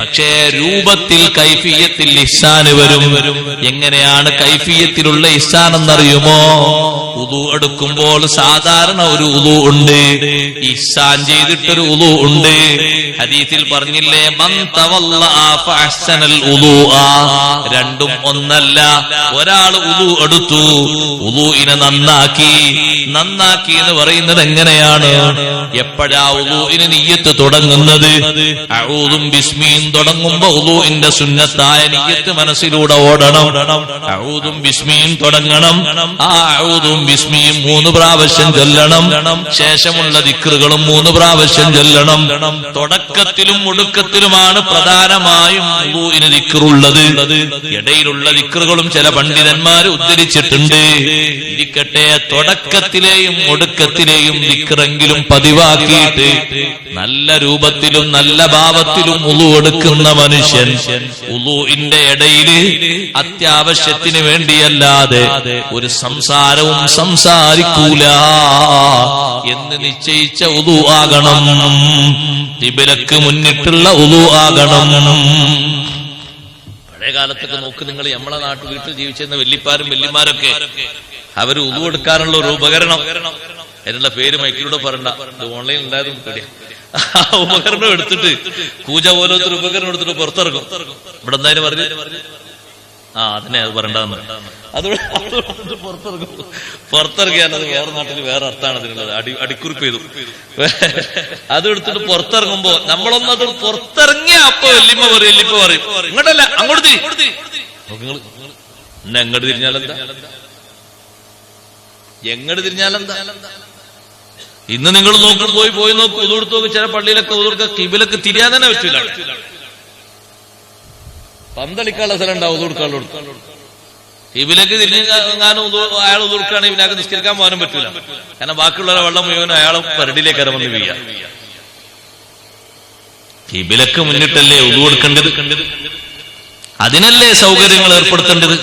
പക്ഷേ രൂപത്തിൽ കൈഫിയത്തിൽ ഇസാന് വരും. എങ്ങനെയാണ് കൈഫിയത്തിലുള്ള ഇഹ്സാൻ എന്നറിയുമോ ഉദു എടുക്കുമ്പോൾ സാധാരണ ഒരു ഉദു ഉണ്ട്. ഇഹ്സാൻ ചെയ്തിട്ടൊരു ഉദു ഉണ്ട്. ഹദീസിൽ പറഞ്ഞില്ലേ. രണ്ടും ഒന്നല്ല. ഒരാൾ ഉദു എടുത്തു ഉദുഇനെ നന്നാക്കി. നന്നാക്കി എന്ന് പറയുന്നത് എങ്ങനെയാണ്? എപ്പോഴാ ഉദുഇന് നിയ്യത്ത് തുടങ്ങുന്നത്? അഊദും ബിസ്മിയും തുടങ്ങുമ്പോ ഉദുഇന്റെ സുന്നത്തായ നീയത്ത് മനസ്സിലൂടെ ഓടണം. അഴുതും വിസ്മിയും തുടങ്ങണം. ആ അഴുതും വിസ്മിയും മൂന്ന് പ്രാവശ്യം ചൊല്ലണം. ശേഷമുള്ള ദിക്കറുകളും മൂന്ന് പ്രാവശ്യം ചൊല്ലണം. തുടക്കത്തിലും ഒടുക്കത്തിലുമാണ് പ്രധാനമായും ഉദുവിന് ദിക്കറുള്ളത് ഇടയിലുള്ള ദിക്കറുകളും ചില പണ്ഡിതന്മാർ ഉദ്ധരിച്ചിട്ടുണ്ട്. ഇരിക്കട്ടെ തുടക്കത്തിലെയും ഒടുക്കത്തിലെയും ദിക്കറെങ്കിലും പതിവാക്കിയിട്ട് നല്ല രൂപത്തിലും നല്ല ഭാവത്തിലും ഉളു എടുക്കുന്ന മനുഷ്യൻ ഉളുവിന്റെ ഇടയിൽ അത്യാവശ്യത്തിന് വേണ്ടിയല്ലാതെ ഒരു സംസാരവും സംസാരിക്കൂല എന്ന് നിശ്ചയിച്ച ഉളു ആകണം. തിബിലക്ക് മുന്നിട്ടുള്ള ഉളു ആകണം. പഴയ കാലത്തൊക്കെ നോക്ക് നിങ്ങൾ നമ്മളെ നാട്ടു വീട്ടിൽ ജീവിച്ചിരുന്ന വല്യപ്പാരും വല്യമാരൊക്കെ അവർ ഉതു എടുക്കാനുള്ള ഒരു ഉപകരണം. അതിനുള്ള പേര് മൈക്കിലൂടെ പറയണ്ട. ഇത് ഓൺലൈൻ ഉണ്ടായതും പേടിയാ ആ ഉപകരണം എടുത്തിട്ട് കൂജ പോലത്തെ ഒരു ഉപകരണം എടുത്തിട്ട് പുറത്തിറങ്ങും ഇവിടെ എന്തായാലും പറഞ്ഞു? ആ അതിനെ അത് പറയണ്ടെന്ന് അത് പുറത്തിറക്കും. പുറത്തിറങ്ങും പുറത്തിറങ്ങിയാൽ അത് വേറെ നാട്ടിൽ വേറെ അർത്ഥമാണ് അതിനുള്ളത്. അടി അടിക്കുറിപ്പ് ചെയ്തു. അത് എടുത്തിട്ട് പുറത്തിറങ്ങുമ്പോ നമ്മളൊന്നും അത് പുറത്തിറങ്ങിയ അപ്പൊ എല്ലിമ്മ പറയും എല്ലിപ്പ പറയും. ഇങ്ങോട്ടല്ല അങ്ങോട്ട് തിരി. നിങ്ങൾ എന്നെ എങ്ങോട്ട് തിരിഞ്ഞാലെന്താ? എങ്ങോട്ട് തിരിഞ്ഞാലെന്താ? ഇന്ന് നിങ്ങൾ നോക്കും പോയി പോയി നോക്കി ഉതിർത്ത് നോക്കി ചില പള്ളിയിലൊക്കെ ഉതുർക്ക കിബിലൊക്കെ തിരിയാൻ തന്നെ വെച്ചില്ല പന്തളിക്കാനുള്ള സ്ഥലം ഉണ്ടാവും ഉതുകൊടുക്കാനുള്ള കിബിലേക്ക് തിരിഞ്ഞ് എങ്ങാനും അയാൾ ഉതുർക്കുകയാണെങ്കിൽ അയാൾക്ക് നിസ്കരിക്കാൻ പോകാനും പറ്റില്ല കാരണം ബാക്കിയുള്ളവരെ വെള്ളം മുഴുവനും അയാൾ പരടിയിലേക്ക് ഇറങ്ങി വീഴ. കിബിലക്ക് മുന്നിട്ടല്ലേ ഉതു കൊടുക്കേണ്ടത് അതിനല്ലേ സൗകര്യങ്ങൾ ഏർപ്പെടുത്തേണ്ടത്?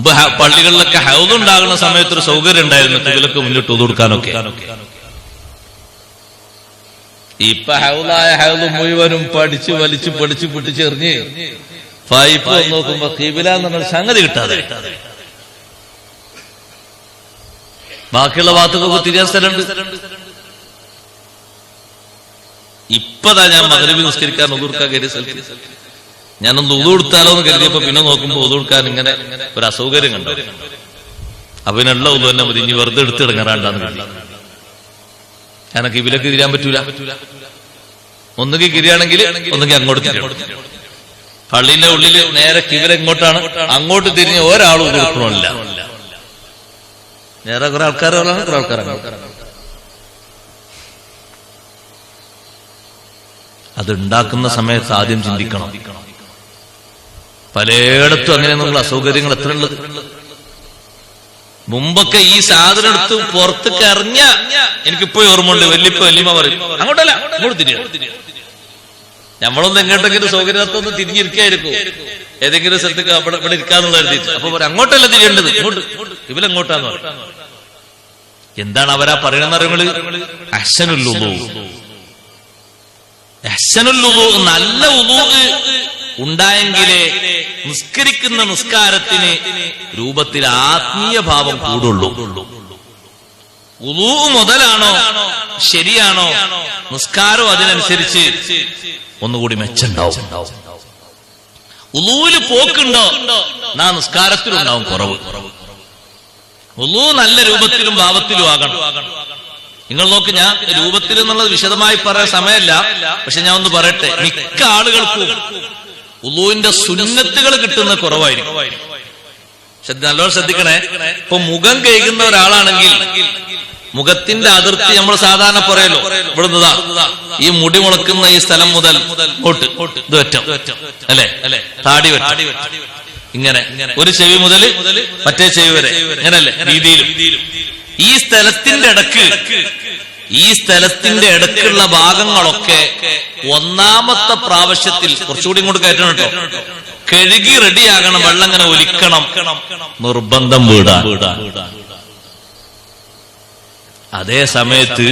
മുമ്പ് പള്ളികളിലൊക്കെ ഉണ്ടാകുന്ന സമയത്ത് ഒരു സൗകര്യം ഉണ്ടായിരുന്നു കിബിലക്ക് മുന്നിട്ട് കൊടുക്കാനൊക്കെ. ഇപ്പൊ ഹൗലായ ഹൗദ് മുഴുവനും പഠിച്ച് വലിച്ച് പഠിച്ച് പിടിച്ചെറിഞ്ഞ് പൈപ്പ് നോക്കുമ്പോ കിബില എന്നുള്ള സംഗതി കിട്ടാതെ. ബാക്കിയുള്ള ഭാഗത്തൊക്കെ തിരിയാൻ സ്ഥലമുണ്ട്. ഇപ്പതാ ഞാൻ മകരവി നിസ്കരിക്കാൻ ഉതുർക്കാൻ കയറിയ സ്ഥലത്ത്. ഞാനൊന്ന് ഉതു കൊടുത്താലോ എന്ന് കരുതിയപ്പോ പിന്നെ നോക്കുമ്പോ ഉതു കൊടുക്കാൻ ഇങ്ങനെ ഒരു അസൗകര്യം കണ്ടു? അവനുള്ള ഉതു തന്നെ മതി ഇനി വെറുതെ എടുത്ത് ഇടങ്ങാറാണ്ടാന്ന് കരുതി. കാരണം കിബിലക്ക് തിരിയാൻ പറ്റൂല. ഒന്നുകിൽ കിരിയാണെങ്കിൽ ഒന്നുകിൽ അങ്ങോട്ട് പള്ളിന്റെ ഉള്ളിൽ നേരെ കിബില ഇങ്ങോട്ടാണ് അങ്ങോട്ട് തിരിഞ്ഞ് ഒരാളും ഉതു നേരെ കുറെ ആൾക്കാർ കുറെ ആൾക്കാർ അത് ഉണ്ടാക്കുന്ന സമയത്ത് ആദ്യം ചിന്തിക്കണം. പലയിടത്തും അങ്ങനെ നമ്മൾ അസൗകര്യങ്ങൾ എത്ര ഉള്ളത് മുമ്പൊക്കെ ഈ സാധനം എടുത്ത് പുറത്തേക്ക് എറിഞ്ഞ എനിക്കിപ്പോ ഓർമ്മ ഉണ്ട് വല്യപ്പ വല്യമ്മ പറയും അങ്ങോട്ടല്ല അങ്ങോട്ട് തിരിയ. നമ്മളൊന്നും എങ്ങോട്ടെങ്കിലും സൗകര്യത്തൊന്ന് തിരിഞ്ഞിരിക്കായിരിക്കും. ഏതെങ്കിലും സ്ഥലത്തേക്ക് അവിടെ ഇവിടെ ഇരിക്കാന്നുള്ള അപ്പൊ അങ്ങോട്ടല്ല തിരിയേണ്ടത് ഇങ്ങോട്ട് ഇവരെങ്ങോട്ടാന്ന് എന്താണ് അവരാ പറയണെന്ന് അറിയുന്നത് അഹ്സനുല്ലു അഹ്സനുൽ ഉളൂ, നല്ല ഉളൂ ഉണ്ടായെങ്കിലേ നിസ്കരിക്കുന്ന നിസ്കാരത്തിന് രൂപത്തിൽ ആത്മീയ ഭാവം കൂടുള്ളൂ. ഉളൂ മുതലാണോ ശരിയാണോ നിസ്കാരം അതിനനുസരിച്ച് ഒന്നുകൂടി മെച്ചുണ്ടാവും ഉളൂൽ പോക്കുണ്ടോ? നാ നിസ്കാരത്തിലുണ്ടാവും കുറവ്. ഉളൂ നല്ല രൂപത്തിലും ഭാവത്തിലും ആകണം. നിങ്ങൾ നോക്ക് ഞാൻ രൂപത്തിൽ എന്നുള്ളത് വിശദമായി പറയാൻ സമയമല്ല. പക്ഷെ ഞാൻ ഒന്ന് പറയട്ടെ മിക്ക ആളുകൾക്കും ഉളുവിന്റെ സുന്നത്തുകൾ കിട്ടുന്ന കുറവായിരിക്കും. നല്ലോണം ശ്രദ്ധിക്കണേ. ഇപ്പൊ മുഖം കഴിക്കുന്ന ഒരാളാണെങ്കിൽ മുഖത്തിന്റെ അതിർത്തി നമ്മൾ സാധാരണ പറയല്ലോ ഇവിടുന്നതാ. ഈ മുടി മുളക്കുന്ന ഈ സ്ഥലം മുതൽ ഒറ്റം അല്ലെ അല്ലെ? താടി വെട്ടം ഇങ്ങനെ. ഒരു ചെവി മുതൽ മറ്റേ ചെവി വരെ. ഇങ്ങനല്ലേ? രീതിയിലും ഈ സ്ഥലത്തിന്റെ ഇടയ്ക്ക് ഈ സ്ഥലത്തിന്റെ ഇടക്കുള്ള ഭാഗങ്ങളൊക്കെ ഒന്നാമത്തെ പ്രാവശ്യത്തിൽ കുറച്ചുകൂടി ഇങ്ങോട്ട് കയറ്റണം കേട്ടോ. കഴുകി റെഡിയാകണം വെള്ളം ഇങ്ങനെ ഒലിക്കണം നിർബന്ധം വീടാ അതേ സമയത്ത്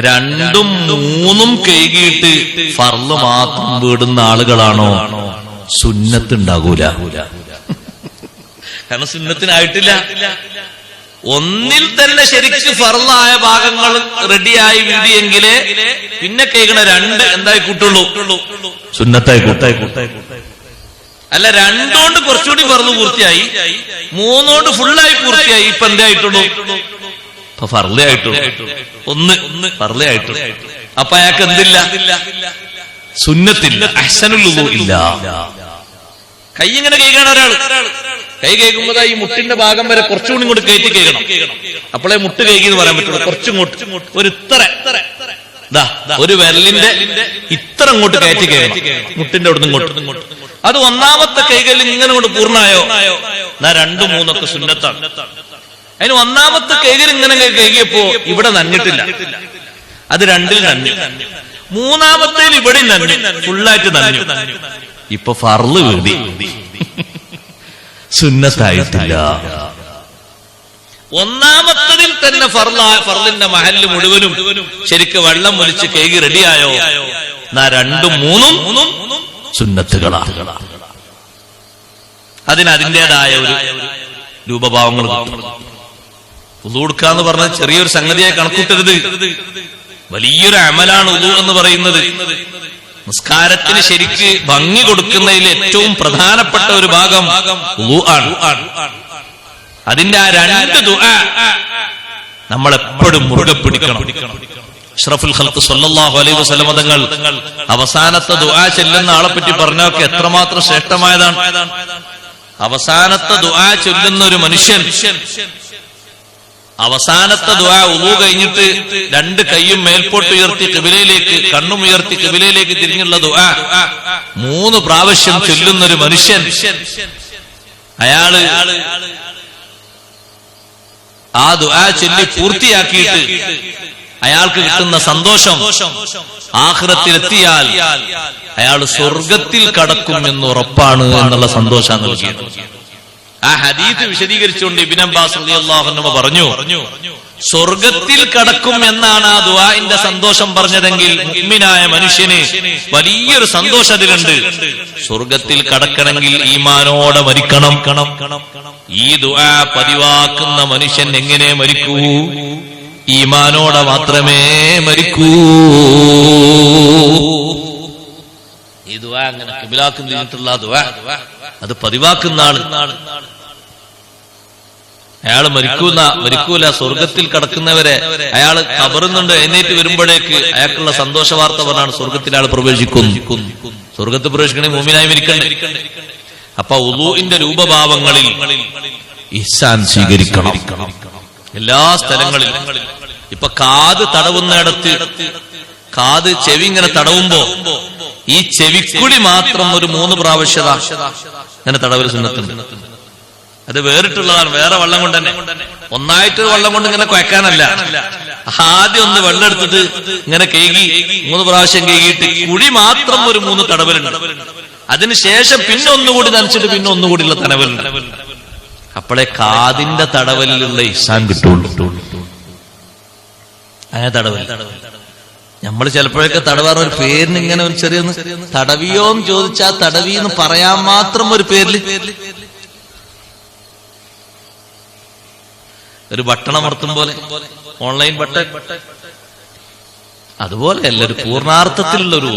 രണ്ടും മൂന്നും കഴുകിയിട്ട് ഫർൾ മാത്രം വീടുന്ന ആളുകളാണോ? സുന്നത്തുണ്ടാകൂല കാരണം സുന്നത്തിനായിട്ടില്ല. ഒന്നിൽ തന്നെ ശരിക്ക് ഫറലായ ഭാഗങ്ങൾ റെഡിയായി വീടിയെങ്കിലേ പിന്നെ കേൾക്കണ രണ്ട് എന്തായി കൂട്ടുള്ളൂ? സുന്നത്തായി കൂട്ടായി കൂട്ടായി അല്ല രണ്ടോണ്ട് കുറച്ചുകൂടി ഫറൽ പൂർത്തിയായി. മൂന്നോണ്ട് ഫുള്ളായി പൂർത്തിയായി. ഇപ്പൊ എന്തായിട്ടുള്ളൂ ഇപ്പൊ ആയിട്ടുള്ളൂ. ഒന്ന് ഫർലേ ആയിട്ടുള്ളൂ. അപ്പൊ അയാൾക്ക് എന്തില്ല? സുന്നത്തില്ല അഹ്സനുള്ളൂ ഇല്ല. കൈ ഇങ്ങനെ കൈകാണ ഒരാൾ കൈ കേൾക്കുമ്പോൾ ഈ മുട്ടിന്റെ ഭാഗം വരെ കുറച്ചുകൂടി ഇങ്ങോട്ട് കയറ്റി കേൾക്കണം. അപ്പോഴേ മുട്ട് കേൾക്കി എന്ന് പറയാൻ പറ്റുള്ളൂ. കുറച്ചിങ്ങോട്ട്. ഒരു ഇത്ര. ഒരു വിരലിന്റെ ഇത്ര അങ്ങോട്ട് കയറ്റി കേൾക്കണം. മുട്ടിന്റെ അവിടുന്ന് ഇങ്ങോട്ട്. അത് ഒന്നാമത്തെ കൈകളിൽ ഇങ്ങനെ കൊണ്ട് പൂർണമായോ? എന്നാ രണ്ടു മൂന്നൊക്കെ സുന്നത്താണ്. അതിന് ഒന്നാമത്തെ കൈകൾ ഇങ്ങനെ കഴുകിയപ്പോ ഇവിടെ നഞ്ഞിട്ടില്ല അത് രണ്ടിൽ നന്ദി മൂന്നാമത്തേൽ ഇവിടെ നന്ദി ഫുള്ളായിട്ട് നന്ദി ഇപ്പൊ ഫർൾ വീതി സുന്നത്തായിട്ടില്ല. ഒന്നാമത്തതിൽ തന്നെ ഫർലിന്റെ മഹല്ല് മുഴുവനും ശരിക്ക് വെള്ളം ഒലിച്ച് കേകി റെഡിയായോ? എന്നാ രണ്ടും മൂന്നും സുന്നത്തുകളാണ് അതിന് അതിന്റെതായ ഒരു രൂപഭാവങ്ങൾ ഉദൂടുക്കാന്ന് പറഞ്ഞ ചെറിയൊരു സംഗതിയായി കണക്കൂട്ടരുത്. വലിയൊരു അമലാണ് ഉദൂ എന്ന് പറയുന്നത്. നിസ്കാരത്തിന് ശരിക്ക് ഭംഗി കൊടുക്കുന്നതിൽ ഏറ്റവും പ്രധാനപ്പെട്ട ഒരു ഭാഗം ആണ്. അതിന്റെ ആ രണ്ട് ദുആ നമ്മൾ എപ്പോഴും മുറുകെ പിടിക്കണം. അഷ്റഫുൽ ഖൽഖ് സല്ലല്ലാഹു അലൈഹി വസല്ലം തങ്ങൾ അവസാനത്തെ ദുആ ചെല്ലുന്ന ആളെ പറ്റി പറഞ്ഞൊക്കെ എത്രമാത്രം ശ്രേഷ്ഠമായതാണ്. അവസാനത്തെ ദുആ ചൊല്ലുന്ന ഒരു മനുഷ്യൻ അവസാനത്തെ ദുആ ഉളു കഴിഞ്ഞിട്ട് രണ്ട് കൈയും മേൽപോട്ട് ഉയർത്തി കിബിലയിലേക്ക് കണ്ണും ഉയർത്തി കിബിലയിലേക്ക് തിരിഞ്ഞുള്ള ദുആ. മൂന്ന് പ്രാവശ്യം ചൊല്ലുന്ന ഒരു മനുഷ്യൻ. അയാൾ ആ ദുആ ചൊല്ലി പൂർത്തിയാക്കിയിട്ട് അയാൾക്ക് കിട്ടുന്ന സന്തോഷം ആഹ്റത്തിലെത്തിയാൽ അയാൾ സ്വർഗത്തിൽ കടക്കും എന്ന് ഉറപ്പാണ് എന്നുള്ള സന്തോഷം നൽകിയത്. ആ ഹദീത്ത് വിശദീകരിച്ചുകൊണ്ട് ഇബിൻ അബ്ബാസ് പറഞ്ഞു സ്വർഗത്തിൽ കടക്കും എന്നാണ് ആ ദുവാന്റെ സന്തോഷം പറഞ്ഞതെങ്കിൽ മുഅ്മിനായ മനുഷ്യന് വലിയൊരു സന്തോഷം അതിലുണ്ട്. സ്വർഗത്തിൽ കടക്കണമെങ്കിൽ ഈമാനോടെ മരിക്കണം. ഈ ദുആ പതിവാക്കുന്ന മനുഷ്യൻ എങ്ങനെ മരിക്കൂ? ഈമാനോടെ മാത്രമേ മരിക്കൂ. ഈ അങ്ങനെ കിബിലാക്കും ചെയ്തിട്ടുള്ള ദുആ. അത് പതിവാക്കുന്ന ആൾ. അയാൾ മരിക്കൂന്ന മരിക്കൂല സ്വർഗത്തിൽ കടക്കുന്നവരെ അയാൾ കബറുന്നുണ്ട് എഴുന്നേറ്റ് വരുമ്പോഴേക്ക് അയാൾക്കുള്ള സന്തോഷ വാർത്ത പറഞ്ഞാണ് സ്വർഗത്തിൽ അയാൾ പ്രവേശിക്കുന്നു സ്വർഗത്ത് പ്രവേശിക്കണേ മൂമിനായി മരിക്കണ്ടേ? അപ്പൊ ഉദുവിന്റെ രൂപഭാവങ്ങളിൽ ഇഹ്സാൻ സ്വീകരിക്കണം. എല്ലാ സ്ഥലങ്ങളിലും. ഇപ്പൊ കാത് തടവുന്നിടത്ത് കാത് ചെവി ഇങ്ങനെ തടവുമ്പോ ഈ ചെവിക്കുടി മാത്രം ഒരു മൂന്ന് പ്രാവശ്യത. ഇങ്ങനെ തടവൽ സുന്നത്തുണ്ട്. അത് വേറിട്ടുള്ളതാണ് വേറെ വെള്ളം കൊണ്ട് തന്നെ. ഒന്നായിട്ട് വെള്ളം കൊണ്ട് ഇങ്ങനെ കുഴക്കാനല്ല. ആദ്യം ഒന്ന് വെള്ളം എടുത്തിട്ട് ഇങ്ങനെ കേകി മൂന്ന് പ്രാവശ്യം കേകിയിട്ട് കുളി മാത്രം ഒരു മൂന്ന് തടവലുണ്ട്. അതിനുശേഷം പിന്നെ ഒന്നുകൂടി നനച്ചിട്ട് പിന്നെ ഒന്നുകൂടിയുള്ള തടവലുണ്ട്. അപ്പോഴേ കാതിന്റെ തടവലിലുള്ള ഇസാൻ കിട്ടുള്ളൂ. അങ്ങനെ തടവൽ. നമ്മൾ ചിലപ്പോഴൊക്കെ തടവാറ് ഒരു പേരിന് ഇങ്ങനെ ഒരു ചെറിയ തടവിയോ എന്ന് ചോദിച്ചാ തടവി എന്ന് പറയാൻ മാത്രം ഒരു പേരിൽ. ഒരു ബട്ടണമർത്തും പോലെ ഓൺലൈൻ ബട്ടൺ. അതുപോലെ അല്ല ഒരു പൂർണാർത്ഥത്തിലുള്ള ഒരു.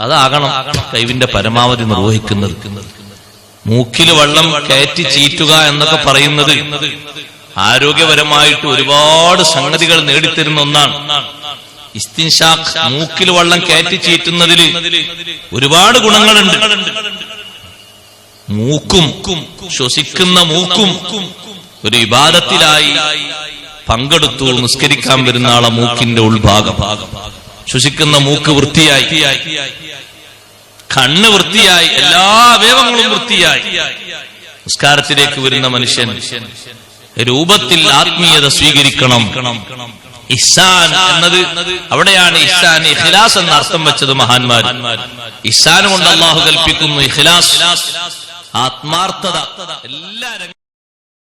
അതാകണം കൈവിന്റെ പരമാവധി നിർവഹിക്കുന്നത്. മൂക്കിൽ വെള്ളം കയറ്റി ചീറ്റുക എന്നൊക്കെ പറയുന്നത് ആരോഗ്യപരമായിട്ട് ഒരുപാട് സംഗതികൾ നേടിത്തരുന്ന ഒന്നാണ്. ഇസ്തിൻഷാഖ് മൂക്കിൽ വെള്ളം കയറ്റി ചീറ്റുന്നതിൽ ഒരുപാട് ഗുണങ്ങളുണ്ട്. മൂക്കും ശ്വസിക്കുന്ന മൂക്കും ഒരു വിവാദത്തിലായി പങ്കെടുത്തു നിസ്കരിക്കാൻ വരുന്ന ആളെ മൂക്കിന്റെ ഉൾഭാഗം. ശ്വസിക്കുന്ന മൂക്ക് വൃത്തിയായി. കണ്ണ് വൃത്തിയായി. എല്ലാ അവയവങ്ങളും വൃത്തിയായി. നിസ്കാരത്തിലേക്ക് വരുന്ന മനുഷ്യൻ രൂപത്തിൽ ആത്മീയത സ്വീകരിക്കണം. ഇഹ്സാൻ എന്നത് അവിടെയാണ് ഇസാൻ ഇഖ്ലാസ് എന്ന അർത്ഥം വെച്ചത് മഹാന്മാർ. ഇസാൻ കൊണ്ട് അള്ളാഹു കൽപ്പിക്കുന്നു ഇഖ്ലാസ് ആത്മാർത്ഥത. എല്ലാ